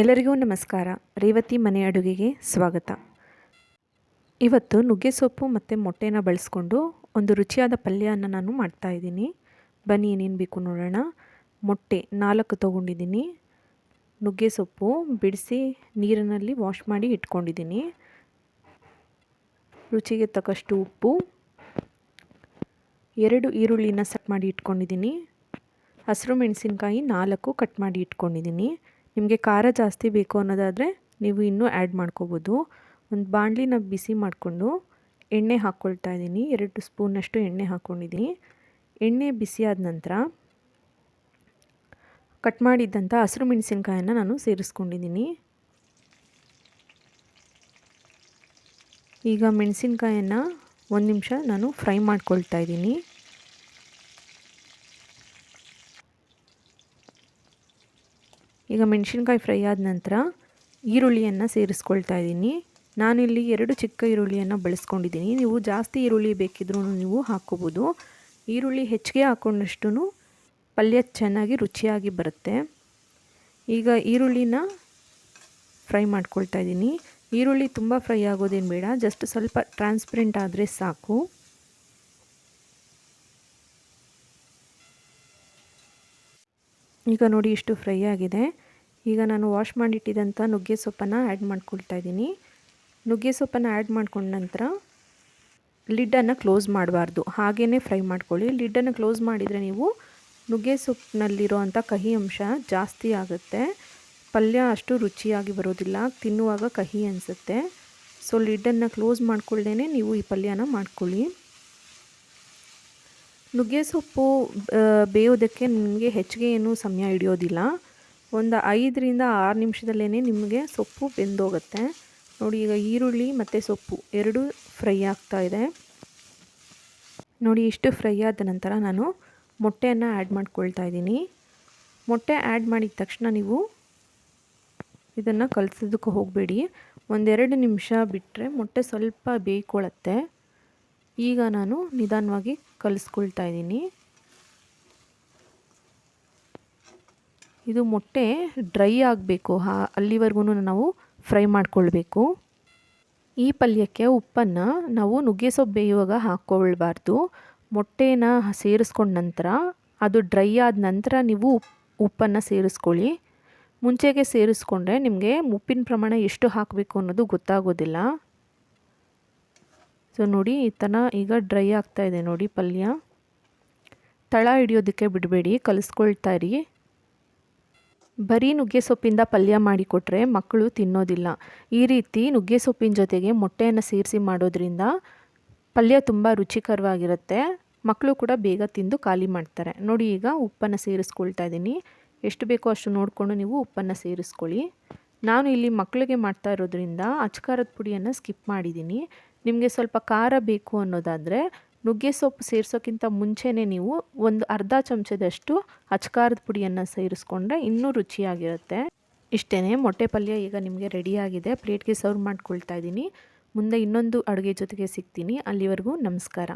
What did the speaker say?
ಎಲ್ಲರಿಗೂ ನಮಸ್ಕಾರ. ರೇವತಿ ಮನೆ ಅಡುಗೆಗೆ ಸ್ವಾಗತ. ಇವತ್ತು ನುಗ್ಗೆ ಸೊಪ್ಪು ಮತ್ತು ಮೊಟ್ಟೆನ ಬಳಸ್ಕೊಂಡು ಒಂದು ರುಚಿಯಾದ ಪಲ್ಯನ ನಾನು ಮಾಡ್ತಾಯಿದ್ದೀನಿ ಬನ್ನಿ, ಏನೇನು ಬೇಕು ನೋಡೋಣ. ಮೊಟ್ಟೆ ನಾಲ್ಕು ತೊಗೊಂಡಿದ್ದೀನಿ. ನುಗ್ಗೆ ಸೊಪ್ಪು ಬಿಡಿಸಿ ನೀರಿನಲ್ಲಿ ವಾಶ್ ಮಾಡಿ ಇಟ್ಕೊಂಡಿದ್ದೀನಿ. ರುಚಿಗೆ ತಕ್ಕಷ್ಟು ಉಪ್ಪು. ಎರಡು ಈರುಳ್ಳಿನ ಸಟ್ ಮಾಡಿ ಇಟ್ಕೊಂಡಿದ್ದೀನಿ. ಹಸಿರು ಮೆಣಸಿನ್ಕಾಯಿ ನಾಲ್ಕು ಕಟ್ ಮಾಡಿ ಇಟ್ಕೊಂಡಿದ್ದೀನಿ. ನಿಮಗೆ ಖಾರ ಜಾಸ್ತಿ ಬೇಕು ಅನ್ನೋದಾದರೆ ನೀವು ಇನ್ನೂ ಆ್ಯಡ್ ಮಾಡ್ಕೋಬೋದು. ಒಂದು ಬಾಣಲಿನ ಬಿಸಿ ಮಾಡಿಕೊಂಡು ಎಣ್ಣೆ ಹಾಕ್ಕೊಳ್ತಾ ಇದ್ದೀನಿ. ಎರಡು ಸ್ಪೂನಷ್ಟು ಎಣ್ಣೆ ಹಾಕ್ಕೊಂಡಿದ್ದೀನಿ ಎಣ್ಣೆ ಬಿಸಿಯಾದ ನಂತರ ಕಟ್ ಮಾಡಿದ್ದಂಥ ಹಸಿರು ಮೆಣಸಿನ್ಕಾಯನ್ನು ನಾನು ಸೇರಿಸ್ಕೊಂಡಿದ್ದೀನಿ. ಈಗ ಮೆಣಸಿನ್ಕಾಯನ್ನು ಒಂದು ನಿಮಿಷ ನಾನು ಫ್ರೈ ಮಾಡ್ಕೊಳ್ತಾ ಇದ್ದೀನಿ. ಈಗ ಮೆಣಸಿನ್ಕಾಯಿ ಫ್ರೈ ಆದ ನಂತರ ಈರುಳ್ಳಿಯನ್ನು ಸೇರಿಸ್ಕೊಳ್ತಾ ಇದ್ದೀನಿ. ನಾನಿಲ್ಲಿ ಎರಡು ಚಿಕ್ಕ ಈರುಳ್ಳಿಯನ್ನು ಬಳಸ್ಕೊಂಡಿದ್ದೀನಿ. ನೀವು ಜಾಸ್ತಿ ಈರುಳ್ಳಿ ಬೇಕಿದ್ರೂ ನೀವು ಹಾಕ್ಕೋಬೋದು. ಈರುಳ್ಳಿ ಹೆಚ್ಚಿಗೆ ಹಾಕ್ಕೊಂಡಷ್ಟು ಪಲ್ಯ ಚೆನ್ನಾಗಿ ರುಚಿಯಾಗಿ ಬರುತ್ತೆ. ಈಗ ಈರುಳ್ಳಿನ ಫ್ರೈ ಮಾಡ್ಕೊಳ್ತಾ ಇದ್ದೀನಿ. ಈರುಳ್ಳಿ ತುಂಬ ಫ್ರೈ ಆಗೋದೇನು ಬೇಡ, ಜಸ್ಟ್ ಸ್ವಲ್ಪ ಟ್ರಾನ್ಸ್ಪರೆಂಟ್ ಆದರೆ ಸಾಕು. ಈಗ ನೋಡಿ ಇಷ್ಟು ಫ್ರೈ ಆಗಿದೆ. ಈಗ ನಾನು ವಾಶ್ ಮಾಡಿಟ್ಟಿದ್ದಂಥ ನುಗ್ಗೆ ಸೊಪ್ಪನ್ನು ಆ್ಯಡ್ ಮಾಡ್ಕೊಳ್ತಾ ಇದ್ದೀನಿ. ನುಗ್ಗೆ ಸೊಪ್ಪನ್ನು ಆ್ಯಡ್ ಮಾಡ್ಕೊಂಡ ನಂತರ ಲಿಡ್ಡನ್ನು ಕ್ಲೋಸ್ ಮಾಡಬಾರ್ದು. ಹಾಗೇ ಫ್ರೈ ಮಾಡ್ಕೊಳ್ಳಿ. ಲಿಡ್ಡನ್ನು ಕ್ಲೋಸ್ ಮಾಡಿದರೆ ನೀವು ನುಗ್ಗೆ ಸೊಪ್ಪಿನಲ್ಲಿರುವಂಥ ಕಹಿ ಅಂಶ ಜಾಸ್ತಿ ಆಗುತ್ತೆ. ಪಲ್ಯ ಅಷ್ಟು ರುಚಿಯಾಗಿ ಬರೋದಿಲ್ಲ. ತಿನ್ನುವಾಗ ಕಹಿ ಅನಿಸುತ್ತೆ. ಸೊ ಲಿಡ್ಡನ್ನು ಕ್ಲೋಸ್ ಮಾಡ್ಕೊಳ್ದೇ ನೀವು ಈ ಪಲ್ಯನ ಮಾಡ್ಕೊಳ್ಳಿ. ನುಗ್ಗೆ ಸೊಪ್ಪು ಬೇಯೋದಕ್ಕೆ ನಿಮಗೆ ಹೆಚ್ಚಿಗೆ ಏನೂ ಸಮಯ ಹಿಡಿಯೋದಿಲ್ಲ. ಒಂದು ಐದರಿಂದ ಆರು ನಿಮಿಷದಲ್ಲೇ ನಿಮಗೆ ಸೊಪ್ಪು ಬೆಂದೋಗುತ್ತೆ. ನೋಡಿ, ಈಗ ಈರುಳ್ಳಿ ಮತ್ತು ಸೊಪ್ಪು ಎರಡೂ ಫ್ರೈ ಆಗ್ತಾ ಇದೆ. ನೋಡಿ, ಇಷ್ಟು ಫ್ರೈ ಆದ ನಂತರ ನಾನು ಮೊಟ್ಟೆಯನ್ನು ಆ್ಯಡ್ ಮಾಡ್ಕೊಳ್ತಾ ಇದ್ದೀನಿ. ಮೊಟ್ಟೆ ಆ್ಯಡ್ ಮಾಡಿದ ತಕ್ಷಣ ನೀವು ಇದನ್ನು ಕಲಿಸೋದಕ್ಕೆ ಹೋಗಬೇಡಿ. ಒಂದೆರಡು ನಿಮಿಷ ಬಿಟ್ಟರೆ ಮೊಟ್ಟೆ ಸ್ವಲ್ಪ ಬೇಯ್ಕೊಳ್ಳುತ್ತೆ ಈಗ ನಾನು ನಿಧಾನವಾಗಿ ಕಲಿಸ್ಕೊಳ್ತಾ ಇದ್ದೀನಿ. ಇದು ಮೊಟ್ಟೆ ಡ್ರೈ ಆಗಬೇಕು. ಹಾ ಅಲ್ಲಿವರೆಗೂ ನಾವು ಫ್ರೈ ಮಾಡ್ಕೊಳ್ಬೇಕು. ಈ ಪಲ್ಯಕ್ಕೆ ಉಪ್ಪನ್ನು ನಾವು ನುಗ್ಗೆ ಸೊಪ್ಪು ಬೇಯುವಾಗ ಹಾಕ್ಕೊಳ್ಬಾರ್ದು ಮೊಟ್ಟೆನ ಸೇರಿಸ್ಕೊಂಡ ನಂತರ, ಅದು ಡ್ರೈ ಆದ ನಂತರ ನೀವು ಉಪ್ಪನ್ನು ಸೇರಿಸ್ಕೊಳ್ಳಿ. ಮುಂಚೆಗೆ ಸೇರಿಸ್ಕೊಂಡ್ರೆ ನಿಮಗೆ ಉಪ್ಪಿನ ಪ್ರಮಾಣ ಎಷ್ಟು ಹಾಕಬೇಕು ಅನ್ನೋದು ಗೊತ್ತಾಗೋದಿಲ್ಲ. ಸೊ ನೋಡಿ, ಈ ಥರ ಈಗ ಡ್ರೈ ಆಗ್ತಾ ಇದೆ ನೋಡಿ ಪಲ್ಯ. ತಳ ಹಿಡಿಯೋದಕ್ಕೆ ಬಿಡಬೇಡಿ, ಕಲಿಸ್ಕೊಳ್ತಾ ಇರಿ. ಬರೀ ನುಗ್ಗೆ ಸೊಪ್ಪಿಂದ ಪಲ್ಯ ಮಾಡಿಕೊಟ್ರೆ ಮಕ್ಕಳು ತಿನ್ನೋದಿಲ್ಲ. ಈ ರೀತಿ ನುಗ್ಗೆ ಸೊಪ್ಪಿನ ಜೊತೆಗೆ ಮೊಟ್ಟೆಯನ್ನು ಸೇರಿಸಿ ಮಾಡೋದ್ರಿಂದ ಪಲ್ಯ ತುಂಬ ರುಚಿಕರವಾಗಿರುತ್ತೆ. ಮಕ್ಕಳು ಕೂಡ ಬೇಗ ತಿಂದು ಖಾಲಿ ಮಾಡ್ತಾರೆ. ನೋಡಿ ಈಗ ಉಪ್ಪನ್ನು ಸೇರಿಸ್ಕೊಳ್ತಾ ಇದ್ದೀನಿ ಎಷ್ಟು ಬೇಕೋ ಅಷ್ಟು ನೋಡಿಕೊಂಡು ನೀವು ಉಪ್ಪನ್ನು ಸೇರಿಸ್ಕೊಳ್ಳಿ. ನಾನು ಇಲ್ಲಿ ಮಕ್ಕಳಿಗೆ ಮಾಡ್ತಾ ಇರೋದ್ರಿಂದ ಅಚ್ಕಾರದ ಪುಡಿಯನ್ನು ಸ್ಕಿಪ್ ಮಾಡಿದ್ದೀನಿ ನಿಮಗೆ ಸ್ವಲ್ಪ ಖಾರ ಬೇಕು ಅನ್ನೋದಾದರೆ ನುಗ್ಗೆ ಸೊಪ್ಪು ಸೇರಿಸೋಕ್ಕಿಂತ ಮುಂಚೆನೇ ನೀವು ಒಂದು ಅರ್ಧ ಚಮಚದಷ್ಟು ಅಚ್ಕಾರದ ಪುಡಿಯನ್ನು ಸೇರಿಸ್ಕೊಂಡ್ರೆ ಇನ್ನೂ ರುಚಿಯಾಗಿರುತ್ತೆ. ಇಷ್ಟೇ ಮೊಟ್ಟೆ ಪಲ್ಯ ಈಗ ನಿಮಗೆ ರೆಡಿಯಾಗಿದೆ. ಪ್ಲೇಟ್ಗೆ ಸರ್ವ್ ಮಾಡ್ಕೊಳ್ತಾ ಇದ್ದೀನಿ. ಮುಂದೆ ಇನ್ನೊಂದು ಅಡುಗೆ ಜೊತೆಗೆ ಸಿಗ್ತೀನಿ. ಅಲ್ಲಿವರೆಗೂ ನಮಸ್ಕಾರ.